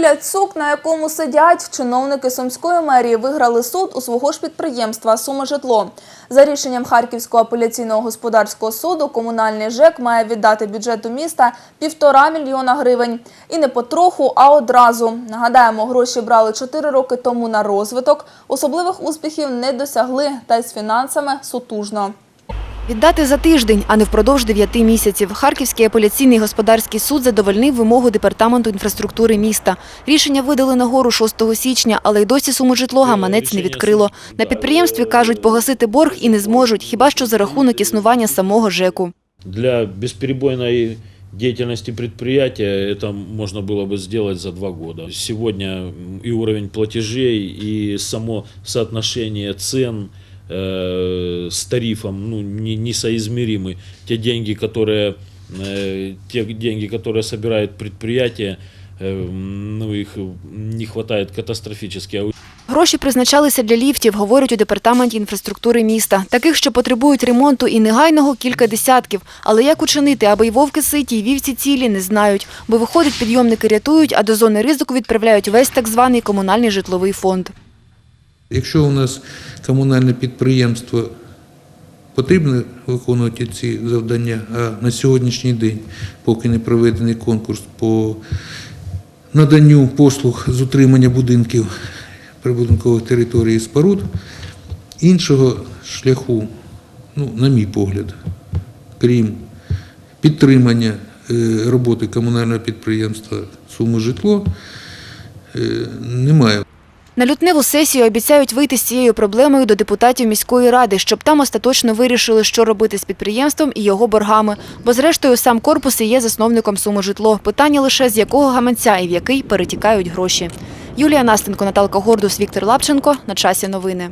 Готель Цук, на якому сидять чиновники Сумської мерії, виграли суд у свого ж підприємства Суми житло. За рішенням Харківського апеляційного господарського суду, комунальний ЖЕК має віддати бюджету міста півтора мільйона гривень. І не потроху, а одразу. Нагадаємо, гроші брали чотири роки тому на розвиток. Особливих успіхів не досягли, та й з фінансами сутужно. Віддати за тиждень, а не впродовж дев'яти місяців. Харківський апеляційний господарський суд задовольнив вимогу департаменту інфраструктури міста. Рішення видали на гору 6 січня, але й досі суму житло гаманець не відкрило. На підприємстві кажуть, погасити борг і не зможуть, хіба що за рахунок існування самого ЖЕКу. Для бесперебойной деятельности предприятия это можно было бы сделать за два года. Сегодня и уровень платежей, и само соотношение цен э, с тарифом ну, не, несоизмеримы. Те деньги, которые, э, те деньги, которые собирает предприятие, э, ну, их не хватает катастрофически. А Гроші призначалися для ліфтів, говорять у департаменті інфраструктури міста. Таких, що потребують ремонту і негайного, кілька десятків. Але як учинити, аби й вовки ситі, і вівці цілі, не знають. Бо виходить, підйомники рятують, а до зони ризику відправляють весь так званий комунальний житловий фонд. Якщо у нас комунальне підприємство потрібно виконувати ці завдання, а на сьогоднішній день, поки не проведений конкурс по наданню послуг з утримання будинків прибудинкових територій і споруд, іншого шляху, ну, на мій погляд, крім підтримання е, роботи комунального підприємства «Суми житло, е, немає. На лютневу сесію обіцяють вийти з цією проблемою до депутатів міської ради, щоб там остаточно вирішили, що робити з підприємством і його боргами. Бо зрештою сам корпус і є засновником суми житло. Питання лише з якого гаманця і в який перетікають гроші. Юлія Настенко, Наталка Гордус, Віктор Лапченко. На часі новини.